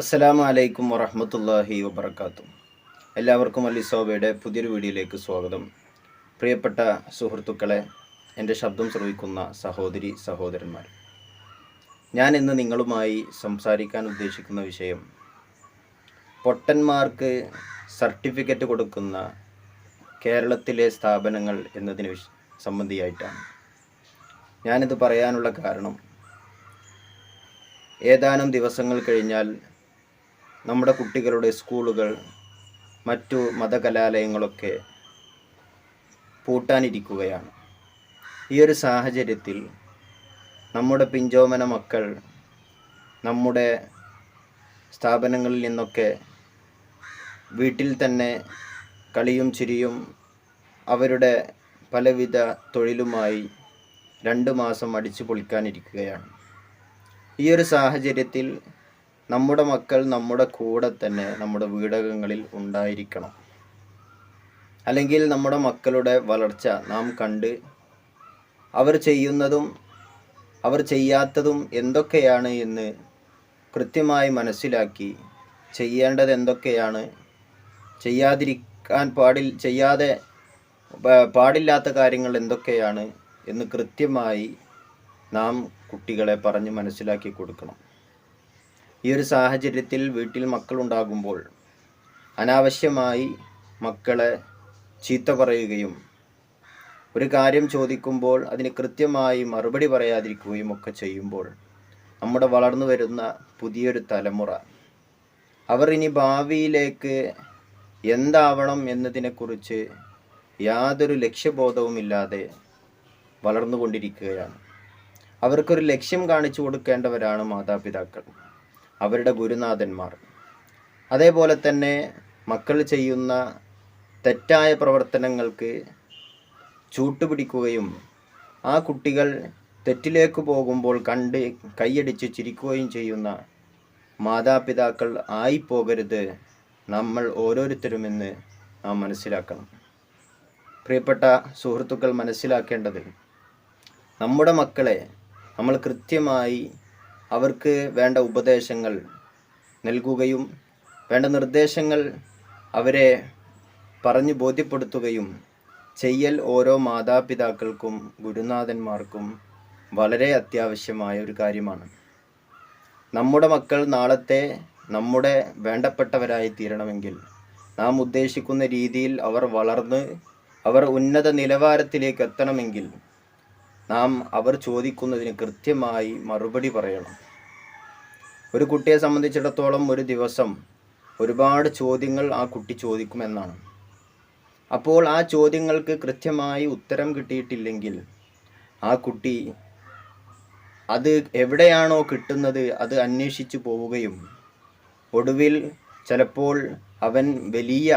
അസ്സലാമു അലൈക്കും വറഹ്മത്തുള്ളാഹി വബർക്കാത്തു എല്ലാവർക്കും അലിസോബയുടെ പുതിയൊരു വീഡിയോയിലേക്ക് സ്വാഗതം. പ്രിയപ്പെട്ട സുഹൃത്തുക്കളെ എന്റെ ശബ്ദം ശ്രവിക്കുന്ന സഹോദരി സഹോദരന്മാർ ഞാൻ ഇന്ന് നിങ്ങളുമായി സംസാരിക്കാൻ ഉദ്ദേശിക്കുന്ന വിഷയം പൊട്ടന്മാർക്ക് സർട്ടിഫിക്കറ്റ് കൊടുക്കുന്ന കേരളത്തിലെ സ്ഥാപനങ്ങൾ എന്നതിന് സംബന്ധിയായിട്ടാണ്. ഞാനിത് പറയാനുള്ള കാരണം ഏതാനും ദിവസങ്ങൾ കഴിഞ്ഞാൽ നമ്മുടെ കുട്ടികളുടെ സ്കൂളുകൾ മറ്റു മതകലാലയങ്ങളൊക്കെ പൂട്ടാനിരിക്കുകയാണ്. ഈ ഒരു സാഹചര്യത്തിൽ നമ്മുടെ പിഞ്ചോമന മക്കൾ നമ്മുടെ സ്ഥാപനങ്ങളിൽ നിന്നൊക്കെ വീട്ടിൽ തന്നെ കളിയും ചിരിയും അവരുടെ പലവിധ തൊഴിലുമായി രണ്ട് മാസം അടിച്ചു പൊളിക്കാനിരിക്കുകയാണ്. ഈ ഒരു സാഹചര്യത്തിൽ നമ്മുടെ മക്കൾ നമ്മുടെ കൂടെ തന്നെ നമ്മുടെ വീടകങ്ങളിൽ ഉണ്ടായിരിക്കണം. അല്ലെങ്കിൽ നമ്മുടെ മക്കളുടെ വളർച്ച നാം കണ്ട് അവർ ചെയ്യുന്നതും അവർ ചെയ്യാത്തതും എന്തൊക്കെയാണ് എന്ന് കൃത്യമായി മനസ്സിലാക്കി ചെയ്യേണ്ടത് എന്തൊക്കെയാണ്? ചെയ്യാതിരിക്കാൻ പാടിൽ ചെയ്യാതെ പാടില്ലാത്ത കാര്യങ്ങൾ എന്തൊക്കെയാണ് എന്ന് കൃത്യമായി നാം കുട്ടികളെ പറഞ്ഞ് മനസ്സിലാക്കി കൊടുക്കണം. ഈ ഒരു സാഹചര്യത്തിൽ വീട്ടിൽ മക്കളുണ്ടാകുമ്പോൾ അനാവശ്യമായി മക്കളെ ചീത്ത പറയുകയും ഒരു കാര്യം ചോദിക്കുമ്പോൾ അതിന് കൃത്യമായി മറുപടി പറയാതിരിക്കുകയും ഒക്കെ ചെയ്യുമ്പോൾ നമ്മുടെ വളർന്നു വരുന്ന പുതിയൊരു തലമുറ. അവർ ഇനി ഭാവിയിലേക്ക് എന്താവണം എന്നതിനെക്കുറിച്ച് യാതൊരു ലക്ഷ്യബോധവുമില്ലാതെ വളർന്നുകൊണ്ടിരിക്കുകയാണ്. അവർക്കൊരു ലക്ഷ്യം കാണിച്ചു കൊടുക്കേണ്ടവരാണ് മാതാപിതാക്കൾ. അവരുടെ ഗുരുനാഥന്മാർ. അതേപോലെ തന്നെ മക്കൾ ചെയ്യുന്ന തെറ്റായ പ്രവർത്തനങ്ങൾക്ക് ചൂട്ടുപിടിക്കുകയും ആ കുട്ടികൾ തെറ്റിലേക്ക് പോകുമ്പോൾ കണ്ട് കൈയടിച്ച് ചിരിക്കുകയും ചെയ്യുന്ന മാതാപിതാക്കൾ ആയിപ്പോകരുത്. നമ്മൾ ഓരോരുത്തരുമെന്ന് നാം മനസ്സിലാക്കണം. പ്രിയപ്പെട്ട സുഹൃത്തുക്കൾ മനസ്സിലാക്കേണ്ടത് നമ്മുടെ മക്കളെ നമ്മൾ കൃത്യമായി അവർക്ക് വേണ്ട ഉപദേശങ്ങൾ നൽകുകയും വേണ്ട നിർദ്ദേശങ്ങൾ അവരെ പറഞ്ഞു ബോധ്യപ്പെടുത്തുകയും ചെയ്യൽ ഓരോ മാതാപിതാക്കൾക്കും ഗുരുനാഥന്മാർക്കും വളരെ അത്യാവശ്യമായ ഒരു കാര്യമാണ്. നമ്മുടെ മക്കൾ നാളത്തെ നമ്മുടെ വേണ്ടപ്പെട്ടവരായി തീരണമെങ്കിൽ നാം ഉദ്ദേശിക്കുന്ന രീതിയിൽ അവർ വളർന്ന് അവർ ഉന്നത നിലവാരത്തിലേക്ക് എത്തണമെങ്കിൽ നാം അവർ ചോദിക്കുന്നതിന് കൃത്യമായി മറുപടി പറയണം. ഒരു കുട്ടിയെ സംബന്ധിച്ചിടത്തോളം ഒരു ദിവസം ഒരുപാട് ചോദ്യങ്ങൾ ആ കുട്ടി ചോദിക്കുമെന്നാണ് അപ്പോൾ ആ ചോദ്യങ്ങൾക്ക് കൃത്യമായി ഉത്തരം കിട്ടിയിട്ടില്ലെങ്കിൽ ആ കുട്ടി അത് എവിടെയാണോ കിട്ടുന്നത് അത് അന്വേഷിച്ചു പോവുകയും ഒടുവിൽ ചിലപ്പോൾ അവൻ വലിയ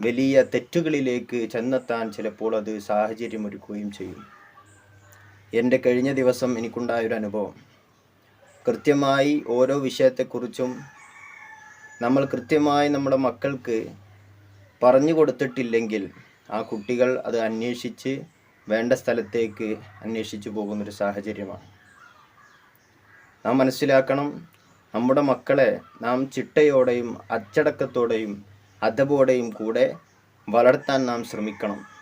വലിയ തെറ്റുകളിലേക്ക് ചെന്നെത്താൻ ചിലപ്പോൾ അത് സാഹചര്യമൊരുക്കുകയും ചെയ്യും. എന്റെ കഴിഞ്ഞ ദിവസം എനിക്കുണ്ടായൊരു അനുഭവം കൃത്യമായി ഓരോ വിഷയത്തെക്കുറിച്ചും നമ്മൾ കൃത്യമായി നമ്മുടെ മക്കൾക്ക് പറഞ്ഞു കൊടുത്തിട്ടില്ലെങ്കിൽ ആ കുട്ടികൾ അത് അന്വേഷിച്ച് വേണ്ട സ്ഥലത്തേക്ക് അന്വേഷിച്ചു പോകുന്നൊരു സാഹചര്യമാണ്. നാം മനസ്സിലാക്കണം നമ്മുടെ മക്കളെ നാം ചിട്ടയോടെയും അച്ചടക്കത്തോടെയും അദബോടെയും കൂടെ വളർത്താൻ നാം ശ്രമിക്കണം.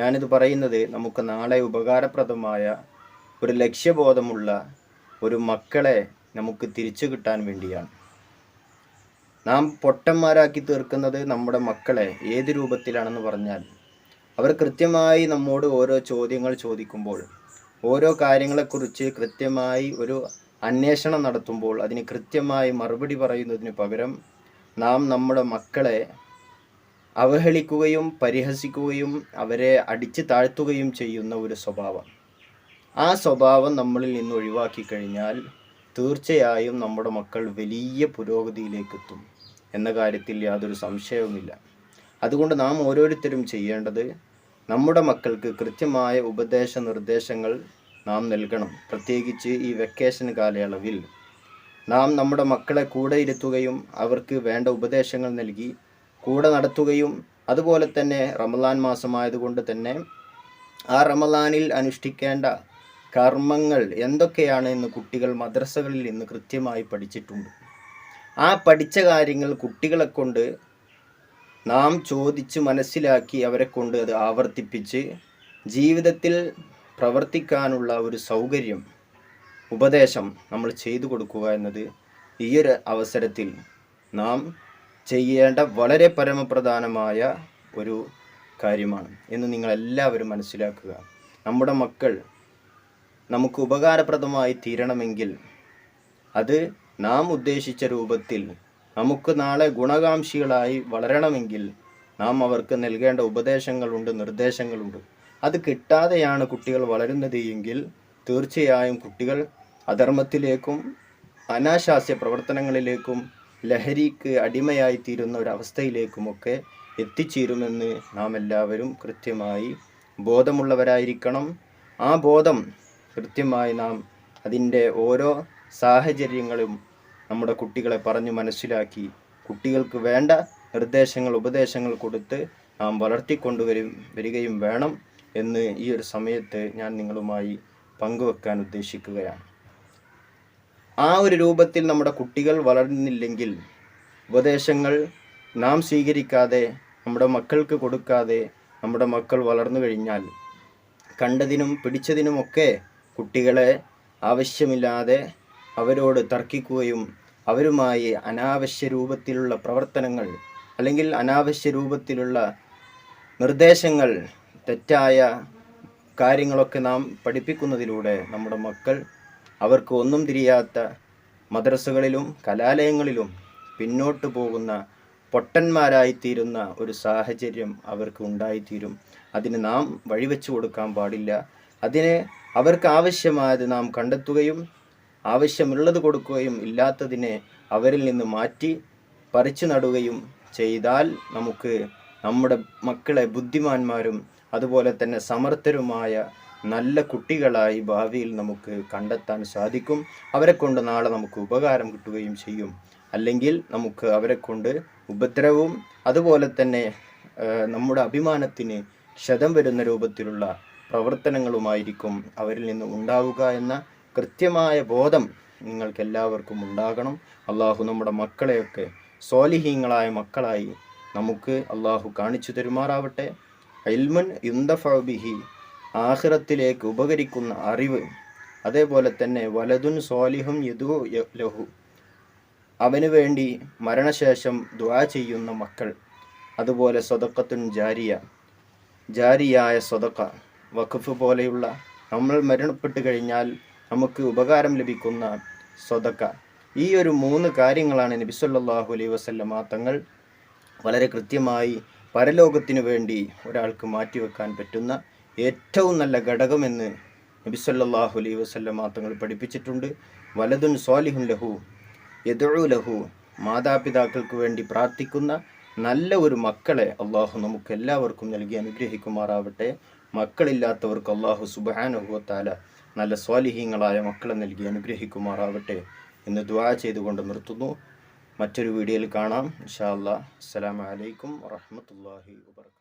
ഞാനിത് പറയുന്നത് നമുക്ക് നാളെ ഉപകാരപ്രദമായ ഒരു ലക്ഷ്യബോധമുള്ള ഒരു മക്കളെ നമുക്ക് തിരിച്ചു കിട്ടാൻ വേണ്ടിയാണ്. നാം പൊട്ടന്മാരാക്കി തീർക്കുന്നത് നമ്മുടെ മക്കളെ ഏത് രൂപത്തിലാണെന്ന് പറഞ്ഞാൽ അവർ കൃത്യമായി നമ്മോട് ഓരോ ചോദ്യങ്ങൾ ചോദിക്കുമ്പോൾ ഓരോ കാര്യങ്ങളെക്കുറിച്ച് കൃത്യമായി ഒരു അന്വേഷണം നടത്തുമ്പോൾ അതിന് കൃത്യമായി മറുപടി പറയുന്നതിന് പകരം നാം നമ്മുടെ മക്കളെ അവഹേളിക്കുകയും പരിഹസിക്കുകയും അവരെ അടിച്ചു താഴ്ത്തുകയും ചെയ്യുന്ന ഒരു സ്വഭാവം. ആ സ്വഭാവം നമ്മളിൽ നിന്ന് ഒഴിവാക്കി കഴിഞ്ഞാൽ തീർച്ചയായും നമ്മുടെ മക്കൾ വലിയ പുരോഗതിയിലേക്ക് എത്തും എന്ന കാര്യത്തിൽ യാതൊരു സംശയവുമില്ല. അതുകൊണ്ട് നാം ഓരോരുത്തരും ചെയ്യേണ്ടത് നമ്മുടെ മക്കൾക്ക് കൃത്യമായ ഉപദേശ നിർദ്ദേശങ്ങൾ നാം നൽകണം. പ്രത്യേകിച്ച് ഈ വെക്കേഷൻ കാലയളവിൽ നാം നമ്മുടെ മക്കളെ കൂടെ ഇരുത്തുകയും അവർക്ക് വേണ്ട ഉപദേശങ്ങൾ നൽകി കൂടെ നടത്തുകയും അതുപോലെ തന്നെ റമദാൻ മാസമായതുകൊണ്ട് തന്നെ ആ റമദാനിൽ അനുഷ്ഠിക്കേണ്ട കർമ്മങ്ങൾ എന്തൊക്കെയാണ് എന്ന് കുട്ടികൾ മദ്രസകളിൽ നിന്ന് കൃത്യമായി പഠിച്ചിട്ടുണ്ട്. ആ പഠിച്ച കാര്യങ്ങൾ കുട്ടികളെ കൊണ്ട് നാം ചോദിച്ച് മനസ്സിലാക്കി അവരെ കൊണ്ട് അത് ആവർത്തിപ്പിച്ച് ജീവിതത്തിൽ പ്രവർത്തിക്കാനുള്ള ഒരു സൗകര്യം ഉപദേശം നമ്മൾ ചെയ്തു കൊടുക്കുക എന്നത് ഈയൊരു അവസരത്തിൽ നാം ചെയ്യേണ്ട വളരെ പരമപ്രധാനമായ ഒരു കാര്യമാണ് എന്ന് നിങ്ങളെല്ലാവരും മനസ്സിലാക്കുക. നമ്മുടെ മക്കൾ നമുക്ക് ഉപകാരപ്രദമായി തീരണമെങ്കിൽ അത് നാം ഉദ്ദേശിച്ച രൂപത്തിൽ നമുക്ക് നാളെ ഗുണകാംക്ഷികളായി വളരണമെങ്കിൽ നാം അവർക്ക് നൽകേണ്ട ഉപദേശങ്ങളുണ്ട് നിർദ്ദേശങ്ങളുണ്ട്. അത് കിട്ടാതെയാണ് കുട്ടികൾ വളരുന്നത് എങ്കിൽ തീർച്ചയായും കുട്ടികൾ അധർമ്മത്തിലേക്കും അനാശാസ്യ പ്രവർത്തനങ്ങളിലേക്കും ലഹരിക്ക് അടിമയായി തീരുന്ന ഒരവസ്ഥയിലേക്കുമൊക്കെ എത്തിച്ചേരുമെന്ന് നാം എല്ലാവരും കൃത്യമായി ബോധമുള്ളവരായിരിക്കണം. ആ ബോധം കൃത്യമായി നാം അതിന്റെ ഓരോ സാഹചര്യങ്ങളും നമ്മുടെ കുട്ടികളെ പറഞ്ഞു മനസ്സിലാക്കി കുട്ടികൾക്ക് വേണ്ട നിർദ്ദേശങ്ങൾ ഉപദേശങ്ങൾ കൊടുത്ത് നാം വളർത്തിക്കൊണ്ടുവരും വരികയും വേണം എന്ന് ഈ ഒരു സമയത്ത് ഞാൻ നിങ്ങളുമായി പങ്കുവെക്കാൻ ഉദ്ദേശിക്കുകയാണ്. ആ ഒരു രൂപത്തിൽ നമ്മുടെ കുട്ടികൾ വളർന്നില്ലെങ്കിൽ ഉപദേശങ്ങൾ നാം സ്വീകരിക്കാതെ നമ്മുടെ മക്കൾക്ക് കൊടുക്കാതെ നമ്മുടെ മക്കൾ വളർന്നു കഴിഞ്ഞാൽ കണ്ടതിനും പിടിച്ചതിനുമൊക്കെ കുട്ടികളെ ആവശ്യമില്ലാതെ അവരോട് തർക്കിക്കുകയും അവരുമായി അനാവശ്യ രൂപത്തിലുള്ള പ്രവർത്തനങ്ങൾ അല്ലെങ്കിൽ അനാവശ്യ രൂപത്തിലുള്ള നിർദ്ദേശങ്ങൾ തെറ്റായ കാര്യങ്ങളൊക്കെ നാം പഠിപ്പിക്കുന്നതിലൂടെ നമ്മുടെ മക്കൾ അവർക്ക് ഒന്നും തിരിയാത്ത മദ്രസകളിലും കലാലയങ്ങളിലും പിന്നോട്ടു പോകുന്ന പൊട്ടന്മാരായിത്തീരുന്ന ഒരു സാഹചര്യം അവർക്ക് ഉണ്ടായിത്തീരും. അതിന് നാം വഴിവെച്ചു കൊടുക്കാൻ പാടില്ല. അതിന് അവർക്ക് ആവശ്യമായത് നാം കണ്ടെത്തുകയും ആവശ്യമുള്ളത് കൊടുക്കുകയും ഇല്ലാത്തതിനെ അവരിൽ നിന്ന് മാറ്റി പറിച്ചു നടുകയും ചെയ്താൽ നമുക്ക് നമ്മുടെ മക്കളെ ബുദ്ധിമാന്മാരും അതുപോലെ തന്നെ സമർത്ഥരുമായ നല്ല കുട്ടികളായി ഭാവിയിൽ നമുക്ക് കണ്ടെത്താൻ സാധിക്കും. അവരെ കൊണ്ട് നാളെ നമുക്ക് ഉപകാരം കിട്ടുകയും ചെയ്യും. അല്ലെങ്കിൽ നമുക്ക് അവരെ കൊണ്ട് ഉപദ്രവവും അതുപോലെ തന്നെ നമ്മുടെ അഭിമാനത്തിന് ക്ഷതം വരുന്ന രൂപത്തിലുള്ള പ്രവർത്തനങ്ങളുമായിരിക്കും അവരിൽ നിന്ന് ഉണ്ടാവുക എന്ന കൃത്യമായ ബോധം നിങ്ങൾക്ക് എല്ലാവർക്കും ഉണ്ടാകണം. അള്ളാഹു നമ്മുടെ മക്കളെയൊക്കെ സ്വാലിഹീങ്ങളായ മക്കളായി നമുക്ക് അള്ളാഹു കാണിച്ചു തരുമാറാവട്ടെ. അൽമുൻ യുന്തഫബിഹി ആഹിറത്തിലേക്ക് ഉപകരിക്കുന്ന അറിവ്. അതേപോലെ തന്നെ വലതുൻ സ്വാലിഹും യദു ലഹു. അവന് വേണ്ടി മരണശേഷം ദ്വാ ചെയ്യുന്ന മക്കൾ. അതുപോലെ സ്വതക്കത്തുൻ ജാരിയ. ജാരിയായ സ്വതക്ക. വഖഫ് പോലെയുള്ള നമ്മൾ മരണപ്പെട്ട് കഴിഞ്ഞാൽ നമുക്ക് ഉപകാരം ലഭിക്കുന്ന സ്വതക്ക. ഈ ഒരു മൂന്ന് കാര്യങ്ങളാണ് നബി സല്ലല്ലാഹു അലൈഹി വസല്ലമ തങ്ങൾ വളരെ കൃത്യമായി പരലോകത്തിനു വേണ്ടി ഒരാൾക്ക് മാറ്റിവെക്കാൻ പറ്റുന്ന ഏറ്റവും നല്ല ഘടകമെന്ന് നബി അലൈ അലൈഹി മാത്രങ്ങൾ പഠിപ്പിച്ചിട്ടുണ്ട്. വലതുൻ സ്വാലിഹുൻ ലഹു യദുഉ ലഹു മാതാപിതാക്കൾക്ക് വേണ്ടി പ്രാർത്ഥിക്കുന്ന നല്ല ഒരു മക്കളെ അള്ളാഹു നമുക്ക് എല്ലാവർക്കും നൽകി അനുഗ്രഹിക്കുമാറാവട്ടെ. മക്കളില്ലാത്തവർക്ക് അള്ളാഹു സുബാനുഭവത്താല നല്ല സ്വാലിഹീങ്ങളായ മക്കളെ നൽകി അനുഗ്രഹിക്കുമാറാവട്ടെ എന്ന് ദ്വാ ചെയ്തുകൊണ്ട് നിർത്തുന്നു. മറ്റൊരു വീഡിയോയിൽ കാണാം. ഇൻഷാ അല്ലാ അസ്സലാമലൈക്കും വറഹ്മത്തുള്ളാഹി വബറകാതുഹു